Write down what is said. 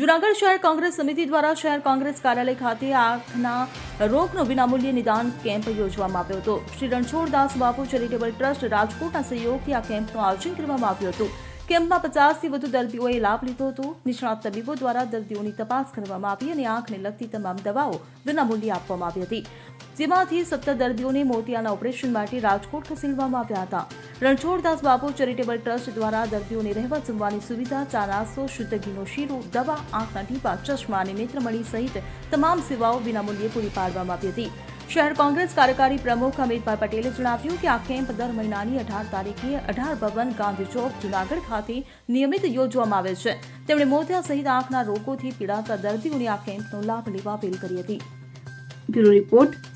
જુનાગઢ શહેર કોંગ્રેસ સમિતિ દ્વારા શહેર કોંગ્રેસ કાર્યાલય ખાતે આંખના રોગનો વિનામૂલ્ય નિદાન કેમ્પ યોજવામાં આવ્યો હતો. શ્રી રણછોડદાસ બાપુ ચેરિટેબલ ટ્રસ્ટ રાજકોટના સહયોગથી આ કેમ્પનું આયોજન કરવામાં આવ્યું હતું. કેમ્પમાં પચાસથી વધુ દર્દીઓએ લાભ લીધો હતો. નિષ્ણાત તબીબો દ્વારા દર્દીઓની તપાસ કરવામાં આવી અને આંખને લગતી તમામ દવાઓ વિનામૂલ્યે આપવામાં આવી હતી. જેમાંથી સત્તર દર્દીઓને મોતિયાના ઓપરેશન માટે રાજકોટ ખસેડવામાં આવ્યા હતા. રણછોડદાસ બાપુ ચેરિટેબલ ટ્રસ્ટ દ્વારા દર્દીઓને રહેવા જમવાની સુવિધા ચા શુદ્ધ ઘીનો શીરો, દવા, આંખના ટીપા, ચશ્મા અને નેત્રમણી સહિત તમામ સેવાઓ વિનામૂલ્યે પૂરી પાડવામાં આવી હતી. શહેર કોંગ્રેસ કાર્યકારી પ્રમુખ અમિતભાઈ પટેલે જણાવ્યું કે આ કેમ્પ દર મહિનાની અઢાર તારીખે અઢાર ભવન ગાંધી ચોક, જુનાગઢ ખાતે નિયમિત યોજવામાં આવે છે. તેમણે મોતિયા સહિત આંખના રોગોથી પીડાતા દર્દીઓને આ કેમ્પનો લાભ લેવા અપીલ કરી હતી. Bureau report